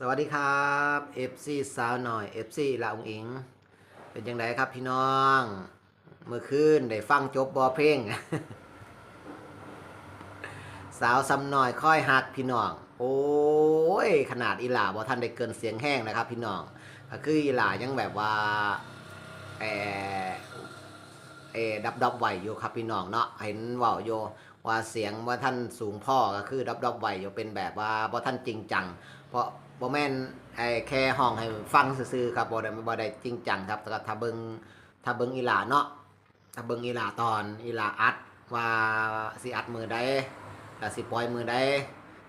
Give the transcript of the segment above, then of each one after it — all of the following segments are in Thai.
สวัสดีครับ FC สาวหน่อย FC ละองอิง เป็นยังไงครับพี่น้อง เมื่อคืนได้ฟังจบบอเพลง สาวซ้ำหน่อยค่อยหักพี่น้อง โอ้ย ขนาดอีหล่าบ่ทันได้เกินเสียงแห้งนะครับพี่น้องก็คืออีหล่ายังแบบว่าเออเอดับดับไหวอยู่ครับพี่น้องเนาะเห็นว่าโยว่าเสียงว่าท่านสูงพ่อก็คือดับดับไหวอยู่เป็นแบบว่าบ่ท่านจริงจัง เพราะ บ่แม่นไอ้แค่ห้องให้ฟังซื่อๆครับบ่ได้บ่ได้จริงจังครับแต่ก็ถ้าเบิ่งถ้าเบิ่งอีหลาเนาะถ้าเบิ่งอีหลาตอนอีหลาอัดว่าสิอัดมือใดแล้วสิปล่อยมือใด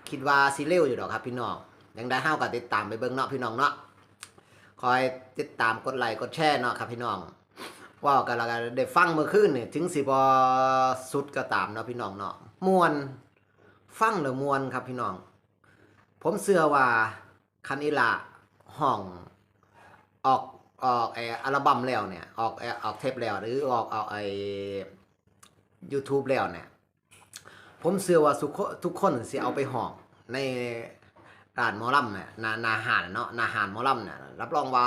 คิดว่าสิเร็วอยู่ดอกครับพี่น้องยังได้เฮาก็ติดตามไปเบิ่งเนาะพี่น้องเนาะคอยติดตามกดไลค์กดแชร์เนาะครับพี่น้องว่ากันแล้วก็ได้ฟังเมื่อคืนนี่ถึงสิบ่สุดก็ตามเนาะพี่น้องเนาะม่วนฟังแล้วม่วนครับพี่น้อง ผมเชื่อว่า คันอีละห้องออกออกไออัลบั้มแล้วเนี่ย ออกไอออกเทปแล้วหรือออกออกไอ YouTube แล้วเนี่ย ผมเชื่อว่าทุกคนทุกคนสิเอาไปห้องในร้านหมอลำเนี่ยนานาหารเนาะนาหารหมอลำเนี่ยรับรองว่า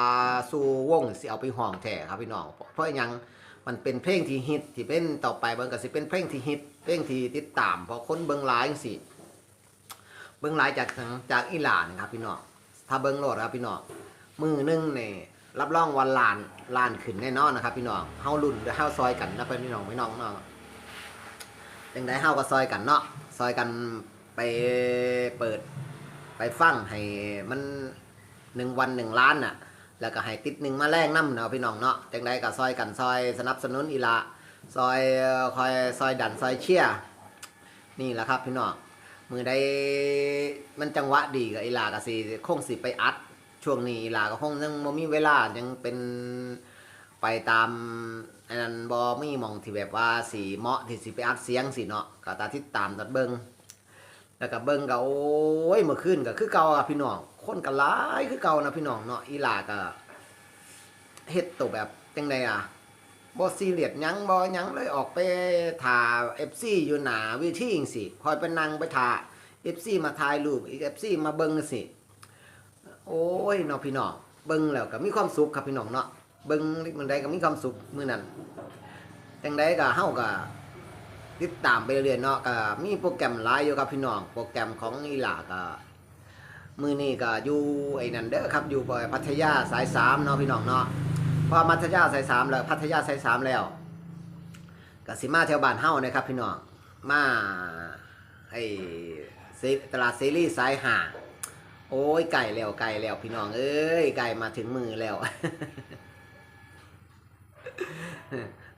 สู่วงสิเอาไปห้องแท้ครับพี่น้องเพราะยังมันเป็นเพลงที่ฮิตที่เป็นต่อไปมันก็สิเป็นเพลงที่ฮิตเพลงที่ติดตามเพราะคนเบิ่งหลายจังซี่เบิ้งหลายจากจากอีหลานครับพี่น้อง ถ้าเบิ้งโหลดครับพี่น้องมือหนึ่งเนี่ยรับรองวันลานลานขึ้นแน่นอนนะครับ พี่น้องเฮารุ่นหรือเฮาซอยกันนะพี่น้องพี่น้องเนาะจังไดเฮาก็ซอยกันเนาะซอยกันไปเปิดไปฟังให้มันหนึ่งวันหนึ่งล้านน่ะ แล้วก็ให้ติดหนึ่งมาแรงน้ำเนาะพี่น้องเนาะจังไดก็ซอยกันซอยสนับสนุนอีละซอยคอยซอยดันซอยเชียร์นี่แหละครับพี่น้อง มือใดมันจังหวะดีกับอีหลาก็สิคงสิไปอัด ช่วงนี้อีหลาก็คงยังบ่มีเวลายังเป็นไปตามอันนั้นบ่มีหมองที่แบบว่าสิเหมาะที่สิไปอัดเสียงสิเนาะก็ตาทิดตามตัดเบิ่งแล้วก็เบิ่งก็โอ้ยเมื่อคืนก็คือเก่าอะพี่น้องคนก็หลายคือเก่านะพี่น้องเนาะอีหลาก็เฮ็ดตัวแบบจังไดอะ บ่ซีเรียสหยังบ่หยังเลยออกไปถ่า FC อยู่หนาเวทีจังซี่คอยไปนั่งไปถ่า FC มาถ่ายรูปอีก FC มาเบิ่งจังซี่โอ้ยเนาะพี่น้องเบิ่งแล้วก็มีความสุขครับพี่น้องเนาะเบิ่งมันใดก็มีความสุขมือนั้นจังใดก็เฮาก็ติดตามไปเรื่อยๆเนาะก็มีโปรแกรมหลายอยู่ครับพี่น้องโปรแกรมของอีหลาก็มือนี้ก็อยู่ไอ้นั่นเด้อครับอยู่พัทยาสาย3เนาะพี่น้องเนาะ พอพัทยาสายสามแล้วพัทยาสายสามแล้วก็สิมาแถวบ้านเฮานะครับพี่น้องมาไอ้ตลาดเซรีสายห่าโอ้ยไก่แล้วไก่แล้วพี่น้องเอ้ยไก่มาถึงมือแล้ว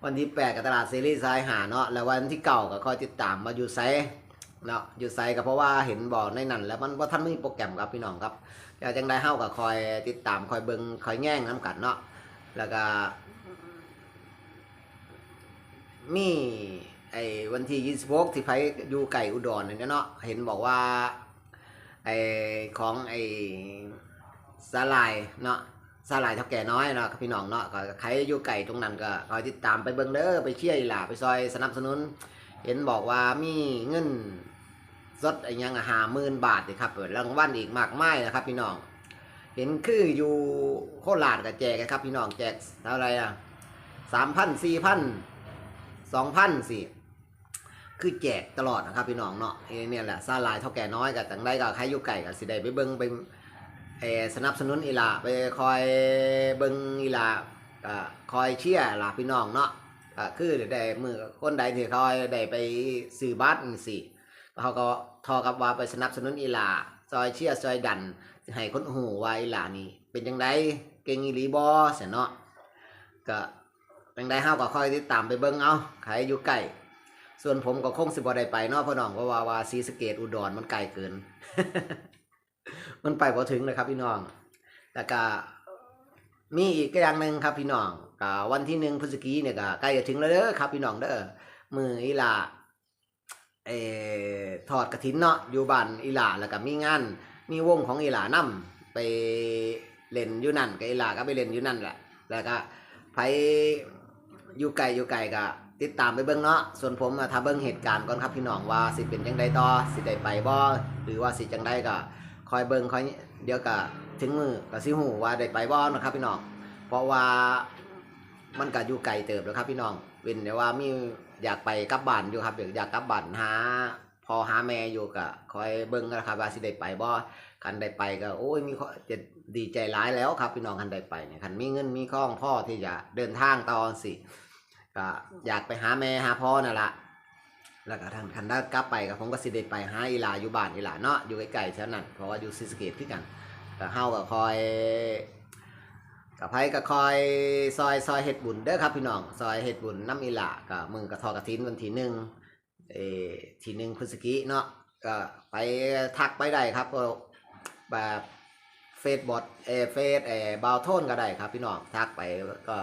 วันที่แปดกับตลาดเซรีสายหาเนาะแล้ววันที่เก่าก็คอยติดตามมาอยู่ไซเนาะอยู่ไซก็เพราะว่าเห็นบอกในนั้น แล้วมันว่าท่านไม่มีโปรแกรมครับพี่น้องครับอยากจังได้เฮาก็คอยติดตามคอยเบิงคอยแง่งน้ำกันเนาะ แล้วก็ มีไอ้วันที่ยี่สิบหกที่ไปอยู่ไก่อุดรเนี่ยเนาะเห็นบอกว่าไอ้ของไอ้สาลายเนาะสาลายเท่าแก่น้อยเนาะพี่น้องเนาะก็ใครอยู่ไก่ตรงนั้นก็คอยติดตามไปเบิ่งเด้อไปเชียร์อีหล่าไปซอยสนับสนุน เห็นบอกว่ามีเงินสดอ้หยังหาหมื่นบาทเลยครับเปิดรางวัลอีกมากมายนะครับพี่น้อง เห็นคืออยู่โคราชกับแจกครับ พี่น้องแจกเท่าไรอะสามพันสี่พันสองพันสี่คือแจกตลอดนะครับพี่น้องเนาะเอ้นี่ยแหละซาลายเท่าแก่น้อยกับต่างได้กับใครอยู่ไก่กับสิได้ไปเบิ้งไปสนับสนุนอีหลาไปคอยเบิ้งอีหลาคอยเชียร์ล่ะพี่น้องเนาะคือได้มือคนใดที่คอยได้ไปซื้อบัตรสิเขาก็ทอกับว่าไปสนับสนุนอีหลา ซอยเชียร์ซอยดันให้คนหูว่าอีหลานี่เป็นจังไดเก่งอีหลีบ่เสียเนาะก็จังไดเฮาก็ค่อยติดตามไปเบิ่งเอาใครอยู่ใกล้ส่วนผมก็คงสิบ่ได้ไปเนาะพ่อน้องเพราะว่าว่าศรีสเกดอุดรมันไกลเกิน มันไปบ่ถึงเลยครับพี่น้องแล้วก็มีอีกอย่างหนึ่งครับพี่น้องก็วันที่หนึ่งพฤศจิกายนเนี่ยก็ใกล้จะถึงแล้วเด้อครับพี่น้องเด้อมืออีหลา เออทอดกระถินเนาะอยู่บ้านอีหลาแล้วก็มีงาน มีวงของอีหลานำไปเล่นอยู่นั่นกับอีหลาก็ไปเล่นอยู่นั่นแหละแล้วก็ไปอยู่ไกลอยู่ไกลก็ติดตามไปเบิ่งเนาะส่วนผมอะถ้าเบิ่งเหตุการณ์ก่อนครับพี่น้องว่าสิเป็นจังไดต่อสิได้ไปบ่หรือว่าสิจังไดก็คอยเบิ่งคอยเดี๋ยวก็ถึงมือก็สิหูว่าได้ไปบ่นะครับพี่น้องเพราะว่า มันก็อยู่ไกลเติบแล้วครับ พี่น้องเว้นแต่ว่ามีอยากไปกลับบ้านอยู่ครับอยากอยากกลับบ้านหาพอหาแม่อยู่ก็คอยเบิ่งกันะครับว่าสิได้ไปบ่คันได้ไปก็โอ้ยมีข้อจะดีใจร้ายแล้วครับ พี่น้องคันได้ไปเนี่ยคันมีเงินมีข้องพ่อที่จะเดินทางต่อสิก็อยากไปหาแม่หาพ่อนั่นละแล้วก็ทางคันได้กลับไปกับผมก็สิได้ไปหาอีลาอยู่บ้านอีหลาเนาะอยู่ใกล้ๆแถวนั้นเพราะว่าอยู่ศรีสเกษคือกันก็เฮาก็คอย กับไผก็คอยซอยซอยเฮ็ดบุญเด้อครับพี่น้องซอยเฮ็ดบุญน้ำอีหลาก็มึงก็ทอดกฐินวันที่หนึ่งเออที่หนึ่งพฤศจิกเนาะก็ไปทักไปได้ครับก็แบบเฟซบอทเอเฟซเอบาวโทนก็ได้ครับพี่น้องทักไปก็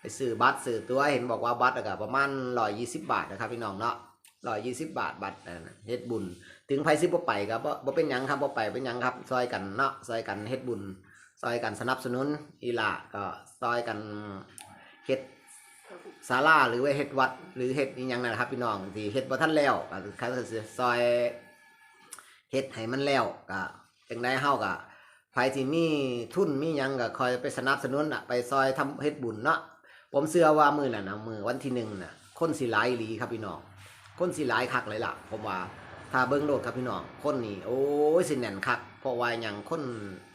ไปซื้อบัตรซื้อตัวเห็นบอกว่าบัตรก็ประมาณ120บบาทนะครับพี่น้องเนาะร้อยยี่สิบบาทบัตรเฮ็ดบุญ ถึงไผสิบ่ไปก็บ่บ่เป็นยังครับบ่ไปเป็นยังครับซอยกันเนาะซอยกันเฮ็ดบุญ ซอยกันสนับสนุนอีหลาก็ซอยกันเฮ็ดศาลาหรือว่าเฮ็ดวัด หรือเฮ็ดอีหยังนั่นแหละครับพี่น้องที่เฮ็ดบ่ทันแล้วก็เขาก็สิซอยเฮ็ดให้มันแล้วก็จังได้เฮาก็ไผที่มีทุนมีหยังก็คอยไปสนับสนุนน่ะไปซอยทำเฮ็ดบุญเนาะผมเชื่อว่ามื้อนั้นนะมื้อวันที่หนึ่งน่ะคนสิหลายอีหลีครับพี่น้องคนสิหลายคักเลยล่ะผมว่า ถ้าเบิ่งโลดครับพี่น้องคนนี่โอ้ยสิแน่นคักเพราะว่าอย่างคน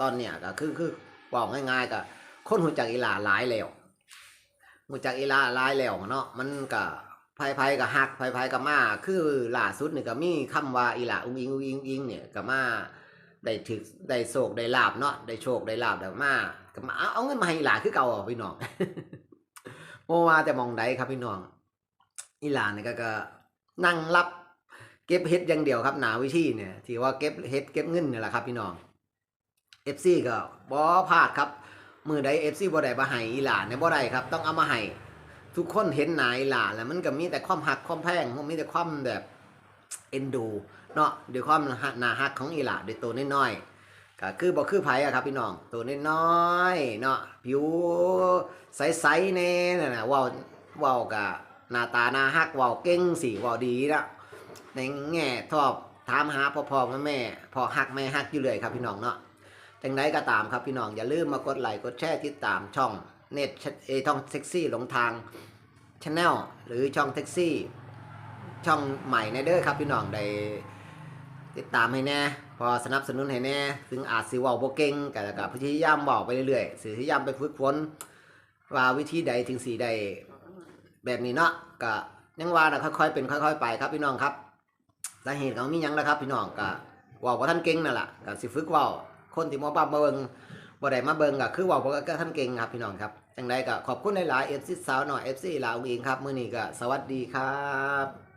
ตอนเนี้ยก็คือคือบอกง่ายๆก็คนหูจักอีลาหลายแล้วหูจักอีลาหลายแล้วเนาะมันก็ภัยภัยก็ฮักภัยภัยก็มาคือล่าสุดนี่ก็มีคำว่าอีหลาอุ้งอิงอุ้งอิงอิงเนี่ยก็มาได้ถึกได้โศกได้ลาบเนาะได้โชคได้ลาบแล้มาก็มาเอาเงินมาให้อีหลาคือเก่าพี่น้องโมว่าแต่มองใดครับพี่น้องอีหลาเนี่ยก็นั่งรับ เก็บเฮ็ดอย่างเดียวครับหนาวิธีเนี่ยที่ว่าเก็บเฮ็ดเก็บเงินเนี่ยแหละครับพี่น้อง FC ก็บ่พลาดครับ มือใด FC บ่ได้มาให้อีหลานเนี่ยบ่ได้ครับ ต้องเอามาให้ทุกคนเห็นหน้าอีหลานแล้วมันก็มีแต่ความหักความแพงมันมีแต่ความแบบเอ็นดูเนาะด้วยความหนาหักของอีหลานด้วยตัวน้อยๆก็คือบ่คือไผอะครับพี่น้องตัวน้อยๆเนาะผิวใสๆแน่นั่นน่ะว้าว้าก็หน้าตาหน้าหักว้าเก่งสิว้าดีนะ ในแง่ทอบถามหาพ่อพ่อแม่แม่พอหักแม่หักอยู่เลยครับพี่น้องเนาะจังไดก็ตามครับพี่น้องอย่าลืมมากดไลค์กดแชร์ติดตามช่องเน็ตเอช่องแท็กซี่หลงทางชาแนลหรือช่องแท็กซี่ ช่องใหม่ในเด้อครับพี่น้องได้ติดตามให้แน่ พอสนับสนุนให้แน่ซึ่งอาจสิเว้าบ่เก่งก็แล้วก็พยายามบอกไปเรื่อยๆสิพยายามไปฝึกฝนว่าวิธีใดถึงสีใดแบบนี้เนาะก็ ยังว่านะค่อยๆเป็นค่อย ๆ ไปครับพี่น้องครับสาเหตุของมีหยังนะครับ พี่น้องก็ว่าบ่ท่านเก่งนั่นแหละก็สิฝึกว่าคนที่มาปั๊บมาเบิ่งบ่ได้มาเบิ่งก็คือว่าบ่ก็ท่านเก่งครับพี่น้องครับจังไดก็ขอบคุณหลายๆเอฟซีสาวหน่อยเอฟซีลาวอิงครับมื้อนี้ก็สวัสดีครับ